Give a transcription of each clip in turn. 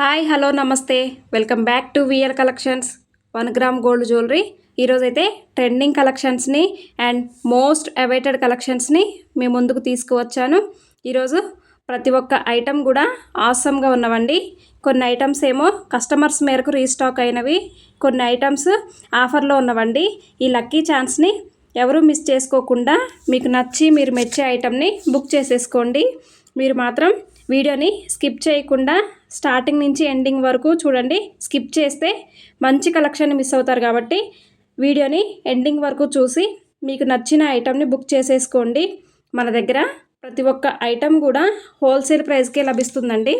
Hi hello నమస్తే. Welcome back to wear collections. One gram gold jewellery. ఈరోజైతే trending కలెక్షన్స్ని and most awaited కలెక్షన్స్ని మీ ముందుకు తీసుకువచ్చాను. ఈరోజు ప్రతి ఒక్క ఐటెం కూడా ఆసమ్గా ఉన్నవండి. కొన్ని ఐటమ్స్ ఏమో కస్టమర్స్ మేరకు రీస్టాక్ అయినవి. కొన్ని ఐటమ్స్ ఆఫర్లో ఉన్నవండి. ఈ లక్కీ ఛాన్స్ని ఎవరు మిస్ చేసుకోకుండా మీకు నచ్చి మీరు మెచ్చే ఐటమ్ని బుక్ చేసేసుకోండి. మీరు మాత్రం వీడియోని స్కిప్ చేయకుండా స్టార్టింగ్ నుంచి ఎండింగ్ వరకు చూడండి. స్కిప్ చేస్తే మంచి కలెక్షన్ మిస్ అవుతారు కాబట్టి వీడియోని ఎండింగ్ వరకు చూసి మీకు నచ్చిన ఐటమ్ని బుక్ చేసేసుకోండి. మన దగ్గర ప్రతి ఒక్క ఐటమ్ కూడా హోల్సేల్ ప్రైస్కే లభిస్తుందండి.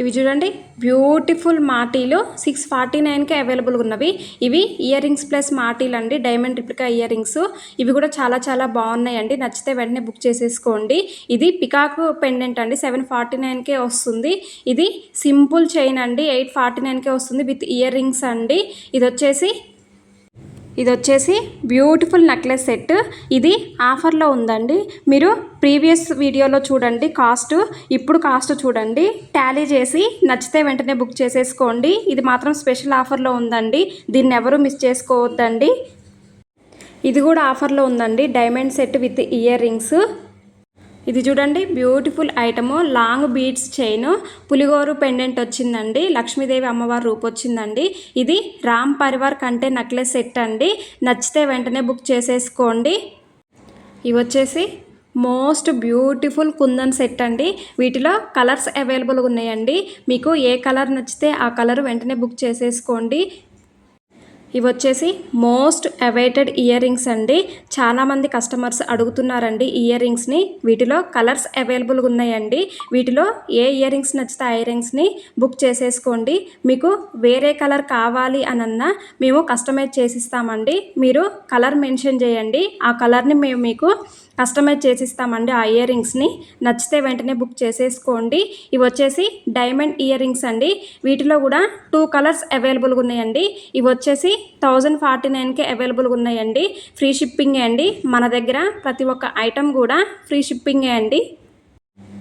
ఇవి చూడండి. బ్యూటిఫుల్ మాటీలు సిక్స్ ఫార్టీ నైన్కే అవైలబుల్ ఉన్నవి. ఇవి ఇయర్ రింగ్స్ ప్లస్ మాటీలు అండి డైమండ్ రిప్లికా ఇయర్ రింగ్స్ ఇవి కూడా చాలా చాలా బాగున్నాయండి. నచ్చితే వెంటనే బుక్ చేసేసుకోండి. ఇది పికాక్ పెండెంట్ అండి. సెవెన్ ఫార్టీ నైన్కే వస్తుంది. ఇది సింపుల్ చైన్ అండి. ఎయిట్ ఫార్టీ నైన్కే వస్తుంది విత్ ఇయర్ రింగ్స్ అండి. ఇది వచ్చేసి ఇది వచ్చేసి బ్యూటిఫుల్ నెక్లెస్ సెట్. ఇది ఆఫర్లో ఉందండి. మీరు ప్రీవియస్ వీడియోలో చూడండి కాస్ట్. ఇప్పుడు కాస్ట్ చూడండి. టాలీ చేసి నచ్చితే వెంటనే బుక్ చేసేసుకోండి. ఇది మాత్రం స్పెషల్ ఆఫర్లో ఉందండి. దీన్ని ఎవరు మిస్ చేసుకోవద్దండి. ఇది కూడా ఆఫర్లో ఉందండి. Diamond set with earrings. ఇది చూడండి beautiful item long beads chain పులిగోరు pendant వచ్చిందండి. లక్ష్మీదేవి అమ్మవారి రూపు వచ్చిందండి. ఇది రామ్ పరివార్ కంటే నెక్లెస్ సెట్ అండి. నచ్చితే వెంటనే బుక్ చేసేసుకోండి. ఇవి వచ్చేసి మోస్ట్ బ్యూటిఫుల్ కుందన్ సెట్ అండి. వీటిలో కలర్స్ అవైలబుల్గా ఉన్నాయండి. మీకు ఏ కలర్ నచ్చితే ఆ కలర్ వెంటనే బుక్ చేసేసుకోండి. ఇవి వచ్చేసి మోస్ట్ అవైటెడ్ ఇయర్ రింగ్స్ అండి చాలామంది కస్టమర్స్ అడుగుతున్నారండి ఇయర్ రింగ్స్ని వీటిలో కలర్స్ అవైలబుల్గా ఉన్నాయండి. వీటిలో ఏ ఇయర్ రింగ్స్ నచ్చితే ఆ ఇయర్ రింగ్స్ని బుక్ చేసేసుకోండి. మీకు వేరే కలర్ కావాలి అనన్నా మేము కస్టమైజ్ చేసిస్తామండి. మీరు కలర్ మెన్షన్ చేయండి. ఆ కలర్ని మేము మీకు కస్టమైజ్ చేసిస్తామండి ఆ ఇయర్ రింగ్స్ని నచ్చితే వెంటనే బుక్ చేసేసుకోండి. ఇవి వచ్చేసి డైమండ్ ఇయర్ రింగ్స్ అండి. వీటిలో కూడా టూ కలర్స్ అవైలబుల్గా ఉన్నాయండి. ఇవి వచ్చేసి థౌజండ్ ఫార్టీ నైన్కే అవైలబుల్గా ఉన్నాయండి. ఫ్రీ షిప్పింగే అండి. మన దగ్గర ప్రతి ఒక్క ఐటెం కూడా ఫ్రీ షిప్పింగే అండి.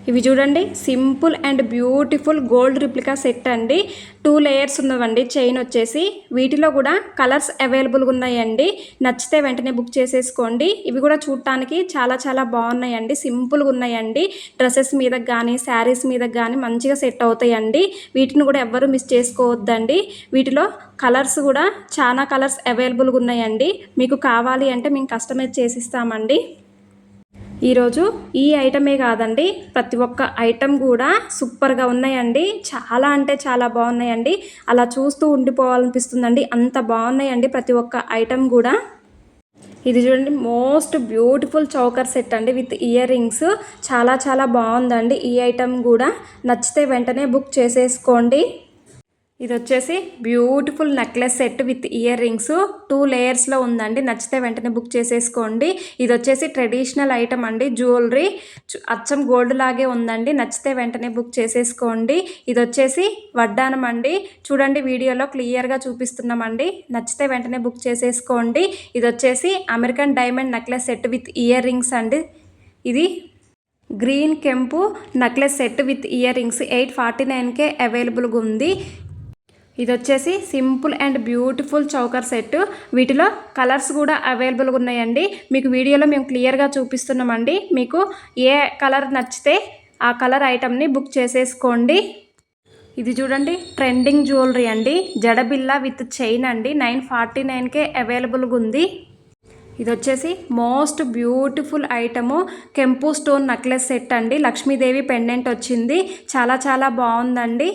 ఇవి చూడండి simple and beautiful gold replica set అండి. టూ లేయర్స్ ఉన్నవండి చైన్ వచ్చేసి. వీటిలో కూడా కలర్స్ అవైలబుల్గా ఉన్నాయండి. నచ్చితే వెంటనే బుక్ చేసేసుకోండి. ఇవి కూడా చూడటానికి చాలా చాలా బాగున్నాయండి సింపుల్గా ఉన్నాయండి. డ్రెస్సెస్ మీద కానీ శారీస్ మీద కానీ మంచిగా సెట్ అవుతాయండి. వీటిని కూడా ఎవ్వరూ మిస్ చేసుకోవద్దండి. వీటిలో కలర్స్ కూడా చాలా కలర్స్ అవైలబుల్గా ఉన్నాయండి. మీకు కావాలి అంటే మేము కస్టమైజ్ చేసిస్తామండి. ఈరోజు ఈ ఐటమే కాదండి. ప్రతి ఒక్క ఐటమ్ కూడా సూపర్గా ఉన్నాయండి. చాలా అంటే చాలా బాగున్నాయండి. అలా చూస్తూ ఉండిపోవాలనిపిస్తుందండి. అంత బాగున్నాయండి ప్రతి ఒక్క ఐటమ్ కూడా. ఇది చూడండి మోస్ట్ బ్యూటిఫుల్ చౌకర్ సెట్ అండి విత్ ఇయర్ రింగ్స్. చాలా చాలా బాగుందండి ఈ ఐటమ్ కూడా. నచ్చితే వెంటనే బుక్ చేసేసుకోండి. ఇది వచ్చేసి beautiful necklace set with earrings. Two లేయర్స్లో ఉందండి. నచ్చితే వెంటనే బుక్ చేసేసుకోండి. ఇది వచ్చేసి ట్రెడిషనల్ ఐటమ్ అండి. జ్యువెలరీ అచ్చం గోల్డ్ లాగే ఉందండి. నచ్చితే వెంటనే బుక్ చేసేసుకోండి. ఇది వచ్చేసి వడ్డానం అండి. చూడండి వీడియోలో క్లియర్గా చూపిస్తున్నామండి. నచ్చితే వెంటనే బుక్ చేసేసుకోండి. ఇది వచ్చేసి American diamond necklace set with earrings అండి. ఇది గ్రీన్ కెంపు necklace set with earrings. Eight forty నైన్కే అవైలబుల్గా ఉంది. ఇది వచ్చేసి simple and beautiful choker set. వీటిలో కలర్స్ కూడా అవైలబుల్గా ఉన్నాయండి. మీకు వీడియోలో మేము క్లియర్గా చూపిస్తున్నామండి. మీకు ఏ కలర్ నచ్చితే ఆ కలర్ ఐటమ్ని బుక్ చేసేసుకోండి. ఇది చూడండి ట్రెండింగ్ జ్యువెలరీ అండి. జడబిల్లా విత్ చైన్ అండి. నైన్ ఫార్టీ నైన్కే అవైలబుల్గా ఉంది. ఇది వచ్చేసి మోస్ట్ బ్యూటిఫుల్ ఐటము. కెంపు స్టోన్ నెక్లెస్ సెట్ అండి. లక్ష్మీదేవి పెండెంట్ వచ్చింది. చాలా చాలా బాగుందండి.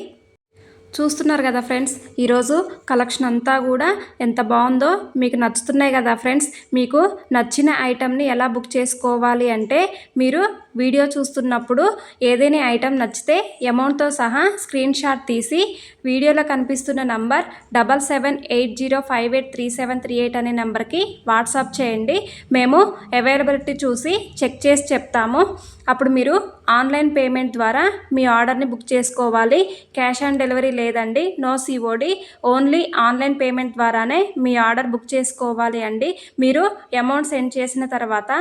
చూస్తున్నారు కదా ఫ్రెండ్స్ ఈరోజు కలెక్షన్ అంతా కూడా ఎంత బాగుందో మీకు నచ్చుతున్నాయి కదా ఫ్రెండ్స్. మీకు నచ్చిన ఐటమ్ని ఎలా బుక్ చేసుకోవాలి అంటే మీరు వీడియో చూస్తున్నప్పుడు ఏదైనా ఐటెం నచ్చితే అమౌంట్తో సహా స్క్రీన్ షాట్ తీసి వీడియోలో కనిపిస్తున్న number double seven eight zero five eight three seven three eight అనే నెంబర్కి వాట్సాప్ చేయండి. మేము అవైలబిలిటీ చూసి చెక్ చేసి చెప్తాము. అప్పుడు మీరు ఆన్లైన్ పేమెంట్ ద్వారా మీ ఆర్డర్ని బుక్ చేసుకోవాలి. క్యాష్ ఆన్ డెలివరీ లేదండి. No COD only online payment ద్వారానే మీ ఆర్డర్ బుక్ చేసుకోవాలి అండి. మీరు అమౌంట్ సెండ్ చేసిన తర్వాత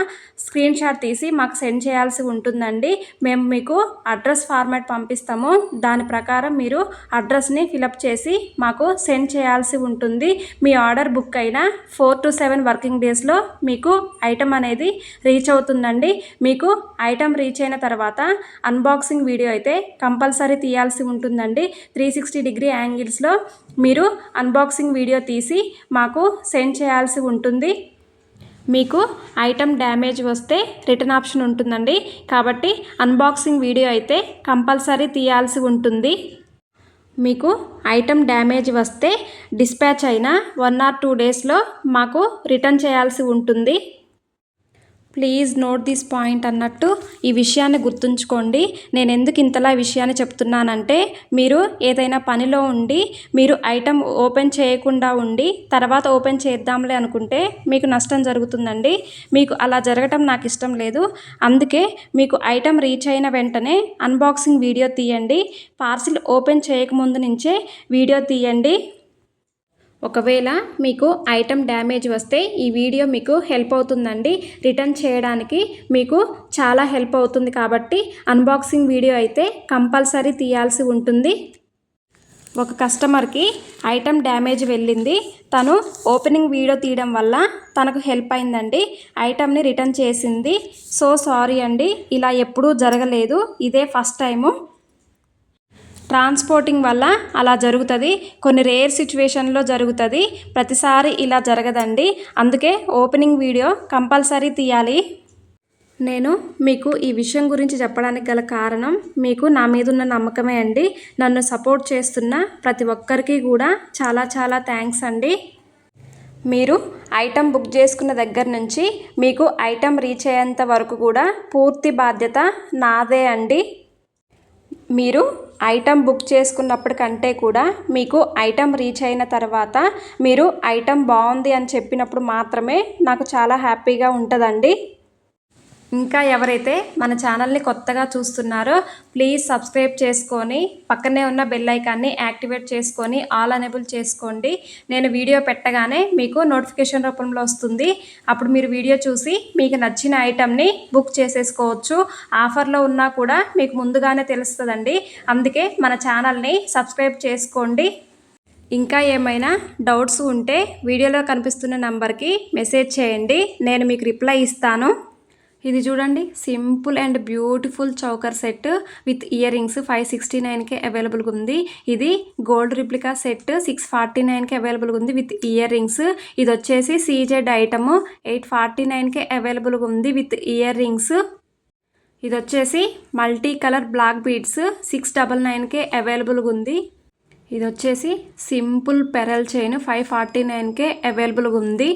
స్క్రీన్ షాట్ తీసి మాకు సెండ్ చేయాల్సి ఉంటుందండి. మేము మీకు అడ్రస్ ఫార్మాట్ పంపిస్తాము. దాని ప్రకారం మీరు అడ్రస్ని ఫిలప్ చేసి మాకు సెండ్ చేయాల్సి ఉంటుంది. మీ ఆర్డర్ బుక్ అయిన ఫోర్ టు సెవెన్ వర్కింగ్ డేస్లో మీకు ఐటమ్ అనేది రీచ్ అవుతుందండి. మీకు ఐటమ్ రీచ్ అయిన తర్వాత అన్బాక్సింగ్ వీడియో అయితే కంపల్సరీ తీయాల్సి ఉంటుందండి. త్రీ సిక్స్టీ డిగ్రీ యాంగిల్స్లో మీరు అన్బాక్సింగ్ వీడియో తీసి మాకు సెండ్ చేయాల్సి ఉంటుంది. మీకు ఐటమ్ డ్యామేజ్ వస్తే రిటర్న్ ఆప్షన్ ఉంటుందండి. కాబట్టి అన్బాక్సింగ్ వీడియో అయితే కంపల్సరీ తీయాల్సి ఉంటుంది. మీకు ఐటమ్ డ్యామేజ్ వస్తే డిస్పాచ్ అయిన వన్ ఆర్ టూ డేస్లో మాకు రిటర్న్ చేయాల్సి ఉంటుంది. ప్లీజ్ నోట్ దిస్ పాయింట్ అన్నట్టు ఈ విషయాన్ని గుర్తుంచుకోండి. నేను ఎందుకు ఇంతలా విషయాన్ని చెప్తున్నానంటే మీరు ఏదైనా పనిలో ఉండి మీరు ఐటమ్ ఓపెన్ చేయకుండా ఉండి తర్వాత ఓపెన్ చేద్దాంలే అనుకుంటే మీకు నష్టం జరుగుతుందండి. మీకు అలా జరగటం నాకు ఇష్టం లేదు. అందుకే మీకు ఐటమ్ రీచ్ అయిన వెంటనే అన్బాక్సింగ్ వీడియో తీయండి. పార్సిల్ ఓపెన్ చేయకముందు నుంచే వీడియో తీయండి. ఒకవేళ మీకు ఐటమ్ డ్యామేజ్ వస్తే ఈ వీడియో మీకు హెల్ప్ అవుతుందండి. రిటర్న్ చేయడానికి మీకు చాలా హెల్ప్ అవుతుంది కాబట్టి అన్బాక్సింగ్ వీడియో అయితే కంపల్సరీ తీయాల్సి ఉంటుంది. ఒక కస్టమర్కి ఐటమ్ డ్యామేజ్ వెళ్ళింది. తను ఓపెనింగ్ వీడియో తీయడం వల్ల తనకు హెల్ప్ అయిందండి. ఐటమ్ని రిటర్న్ చేసింది. సో సారీ అండి. ఇలా ఎప్పుడూ జరగలేదు. ఇదే ఫస్ట్ టైము ట్రాన్స్పోర్టింగ్ వల్ల అలా జరుగుతుంది. కొన్ని రేర్ సిచ్యువేషన్లో జరుగుతుంది. ప్రతిసారి ఇలా జరగదండి. అందుకే ఓపెనింగ్ వీడియో కంపల్సరీ తీయాలి. నేను మీకు ఈ విషయం గురించి చెప్పడానికి గల కారణం మీకు నా మీద ఉన్న నమ్మకమే అండి. నన్ను సపోర్ట్ చేస్తున్న ప్రతి ఒక్కరికి కూడా చాలా చాలా థ్యాంక్స్ అండి. మీరు ఐటమ్ బుక్ చేసుకున్న దగ్గర నుంచి మీకు ఐటమ్ రీచ్ అయ్యేంత వరకు కూడా పూర్తి బాధ్యత నాదే అండి. మీరు ఐటమ్ బుక్ చేసుకున్నప్పటికంటే కూడా మీకు ఐటమ్ రీచ్ అయిన తర్వాత మీరు ఐటమ్ బాగుంది అని చెప్పినప్పుడు మాత్రమే నాకు చాలా హ్యాపీగా ఉంటుందండి. ఇంకా ఎవరైతే మన ఛానల్ని కొత్తగా చూస్తున్నారో ప్లీజ్ సబ్స్క్రైబ్ చేసుకొని పక్కనే ఉన్న బెల్ ఐకాన్ని యాక్టివేట్ చేసుకొని ఆల్ అనేబుల్ చేసుకోండి. నేను వీడియో పెట్టగానే మీకు నోటిఫికేషన్ రూపంలో వస్తుంది. అప్పుడు మీరు వీడియో చూసి మీకు నచ్చిన ఐటమ్ని బుక్ చేసేసుకోవచ్చు. ఆఫర్లో ఉన్నా కూడా మీకు ముందుగానే తెలుస్తుందండి. అందుకే మన ఛానల్ని సబ్స్క్రైబ్ చేసుకోండి. ఇంకా ఏమైనా డౌట్స్ ఉంటే వీడియోలో కనిపిస్తున్న నంబర్కి మెసేజ్ చేయండి. నేను మీకు రిప్లై ఇస్తాను. ఇది చూడండి. Simple and beautiful choker set with earrings five sixty నైన్కే అవైలబుల్గా ఉంది. ఇది gold replica set six forty నైన్కి అవైలబుల్గా ఉంది విత్ ఇయర్ రింగ్స్ ఇది వచ్చేసి సీజెడ్ ఐటమ్ ఎయిట్ ఫార్టీ నైన్కే అవైలబుల్గా ఉంది విత్ ఇయర్ రింగ్స్ ఇది వచ్చేసి multi colour black beads six double నైన్కే అవైలబుల్గా ఉంది. ఇది వచ్చేసి simple pearl chain five forty నైన్కే అవైలబుల్గా ఉంది.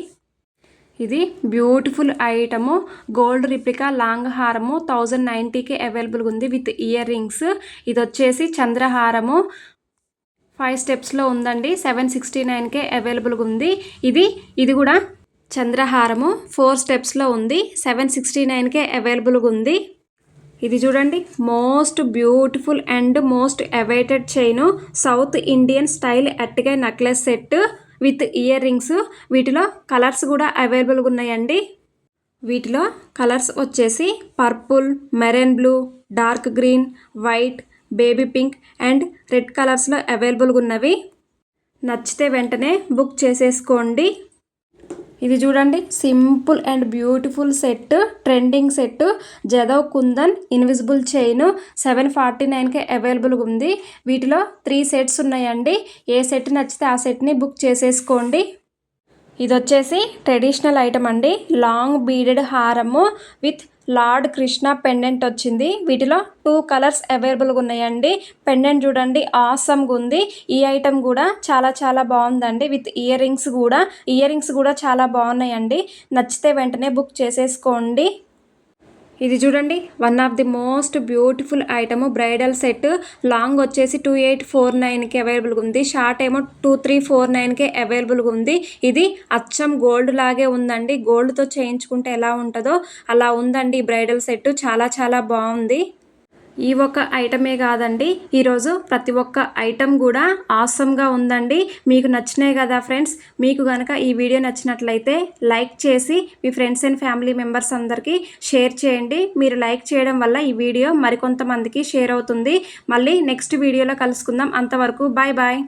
ఇది beautiful item. Gold replica long హారము థౌజండ్ నైంటీకి అవైలబుల్గా ఉంది విత్ ఇయర్ రింగ్స్. ఇది వచ్చేసి చంద్రహారము. ఫైవ్ స్టెప్స్లో ఉందండి. సెవెన్ సిక్స్టీ నైన్కే అవైలబుల్గా ఉంది. ఇది ఇది కూడా చంద్రహారము. ఫోర్ స్టెప్స్లో ఉంది. సెవెన్ సిక్స్టీ నైన్కే అవైలబుల్గా ఉంది. ఇది చూడండి. Most beautiful and most awaited chain. South Indian style అట్టిగా necklace set. With earrings. వీటిలో కలర్స్ కూడా అవైలబుల్గా ఉన్నాయండి. వీటిలో కలర్స్ వచ్చేసి purple marine blue dark green white baby pink and red కలర్స్లో అవైలబుల్గా ఉన్నవి. నచ్చితే వెంటనే బుక్ చేసేసుకోండి. ఇది చూడండి. Simple and beautiful set trending set. Jadau kundan invisible chain seven forty నైన్కే అవైలబుల్గా ఉంది. వీటిలో త్రీ సెట్స్ ఉన్నాయండి. ఏ సెట్ నచ్చితే ఆ సెట్ని బుక్ చేసేసుకోండి. ఇది వచ్చేసి ట్రెడిషనల్ ఐటమ్ అండి. లాంగ్ బీడెడ్ హారము విత్ లార్డ్ కృష్ణ పెండెంట్ వచ్చింది. వీటిలో టూ కలర్స్ అవైలబుల్గా ఉన్నాయండి. పెండెంట్ చూడండి ఆసమ్గా ఉంది. ఈ ఐటమ్ కూడా చాలా చాలా బాగుందండి. విత్ ఇయర్ రింగ్స్ కూడా ఇయర్ రింగ్స్ కూడా చాలా బాగున్నాయండి. నచ్చితే వెంటనే బుక్ చేసేసుకోండి. ఇది చూడండి one of the most beautiful item bridal set long వచ్చేసి టూ ఎయిట్ ఫోర్ నైన్కి అవైలబుల్గా ఉంది. షార్ట్ ఏమో టూ త్రీ ఫోర్ నైన్కి అవైలబుల్గా ఉంది. ఇది అచ్చం గోల్డ్ లాగే ఉందండి. గోల్డ్తో చేయించుకుంటే ఎలా ఉంటుందో అలా ఉందండి బ్రైడల్ సెట్ చాలా చాలా బాగుంది. ఈ ఒక్క ఐటమే కాదండి. ఈరోజు ప్రతి ఒక్క ఐటమ్ కూడా ఆసమ్గా ఉందండి. మీకు నచ్చినాయి కదా ఫ్రెండ్స్? మీకు కనుక ఈ వీడియో నచ్చినట్లయితే లైక్ చేసి మీ ఫ్రెండ్స్ అండ్ ఫ్యామిలీ మెంబర్స్ అందరికీ షేర్ చేయండి. మీరు లైక్ చేయడం వల్ల ఈ వీడియో మరికొంతమందికి షేర్ అవుతుంది. మళ్ళీ నెక్స్ట్ వీడియోలో కలుసుకుందాం. అంతవరకు బాయ్ బాయ్